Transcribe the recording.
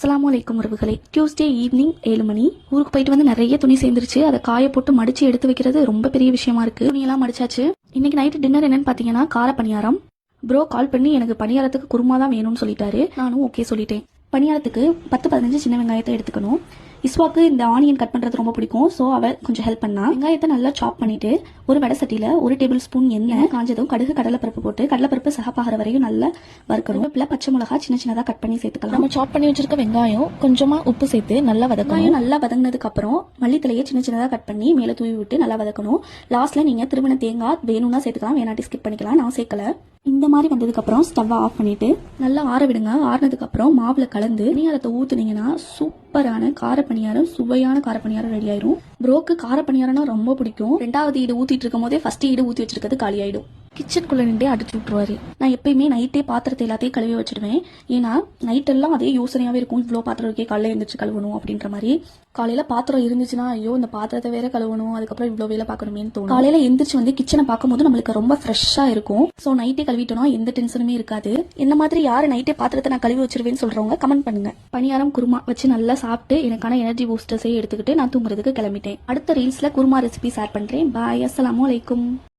அஸ்லாம் அலைக்கும் உறவுகளை. டியூஸ்டே ஈவினிங் ஏழு மணி. ஊருக்கு போயிட்டு வந்து நிறைய துணி சேர்ந்துருச்சு. அதை காய போட்டு மடிச்சு எடுத்து வைக்கிறது ரொம்ப பெரிய விஷயமா இருக்கு. துணியெல்லாம் மடிச்சாச்சு. இன்னைக்கு நைட்டு டின்னர் என்னன்னு பார்த்தீங்கன்னா கார பணியாரம் ப்ரோ கால் பண்ணி எனக்கு பணியாரத்துக்கு குருமா தான் வேணும்னு சொல்லிட்டாரு. நானும் ஓகே சொல்லிட்டேன். பணியாரத்துக்கு பத்து பதினஞ்சு சின்ன வெங்காயத்தை எடுத்துக்கணும். இஸ்வாக்கு இந்த ஆனியன் கட் பண்ணுறது ரொம்ப பிடிக்கும். ஸோ அவ கொஞ்சம் ஹெல்ப் பண்ணா. வெங்காயத்தை நல்லா சாப் பண்ணிட்டு ஒரு வடை சட்டியில் ஒரு டேபிள் ஸ்பூன் எண்ணெய். காஞ்சதும் கடுகு கடலைப்பருப்பு போட்டு கடலைப்பருப்பு சகப்பாகிற வரையும் நல்லா வறுக்கணும். வேப்பிலை பச்சை மிளகா சின்ன சின்னதாக கட் பண்ணி சேர்த்துக்கலாம். நம்ம சாப் பண்ணி வச்சிருக்க வெங்காயம் கொஞ்சமா உப்பு சேர்த்து நல்லா வதக்கணும். நல்லா வதங்கினதுக்கு அப்புறம் மல்லித்தலையை சின்ன சின்னதாக கட் பண்ணி மேலே தூவி விட்டு நல்லா வதக்கணும். லாஸ்ட்ல நீங்க திருமண தேங்காய் வேணும்னா சேர்த்துக்கலாம் வேணாட்டி ஸ்கிப் பண்ணிக்கலாம். நான் சேர்க்கல. இந்த மாதிரி வந்ததுக்கு அப்புறம் ஸ்டவ்வை ஆஃப் பண்ணிட்டு நல்லா ஆற விடுங்க. ஆறினதுக்கப்புறம் அப்புறம் மாவுல கலந்து பணியாரத்தை ஊத்துனீங்கன்னா சூப்பரான கார பணியாரம் சுவையான கார பணியாரம் ரெடி ஆயிரும். ப்ரோக்கு கார பணியாரம்னா ரொம்ப பிடிக்கும். ரெண்டாவது ஈடு ஊத்திட்டு இருக்கும் போதே ஃபர்ஸ்ட் ஈடு ஊத்தி வச்சிருக்கிறது காலி ஆயிடும் கிச்சனுக்குள்ளே நின்றே அடிச்சு விட்டுருவாரு. நான் எப்பயுமே நைட்டே பாத்திரத்தை எல்லாத்தையும் கழுவி வச்சிடுவேன். ஏன்னா நைட் எல்லாம் அதே யோசனையாவே இருக்கும். இவ்வளோ பாத்திரம் இருக்கே காலையில் எழுந்திரிச்சு கழுவணும் அப்படின்ற மாதிரி. காலையில பாத்திரம் இருந்துச்சுன்னா ஐயோ இந்த பாத்திரத்தை வேற கழுவணும் அதுக்கப்புறம் இவ்வளோ வேலை பார்க்கணுமேன்னு தோணும். காலையில எந்திரிச்சு வந்து கிச்சனை பார்க்கும்போது நம்மளுக்கு ரொம்ப ஃப்ரெஷ்ஷா இருக்கும். ஸோ நைட்டே கழுவிட்டோம்னா எந்த டென்ஷனுமே இருக்காது. இந்த மாதிரி யாரு நைட்டே பாத்திரத்தை நான் கழுவி வச்சிருவேன்னு சொல்றவங்க கமெண்ட் பண்ணுங்க. பணியாரம் குருமா வச்சு நல்லா சாப்பிட்டு எனக்கான எனர்ஜி பூஸ்டர்ஸையும் எடுத்துக்கிட்டு நான் தூங்குறதுக்கு கிளம்பிட்டேன். அடுத்த ரீல்ஸ்ல குருமா ரெசிபி ஷேர் பண்றேன். பாய் அஸ்லாம் அலைக்கும்.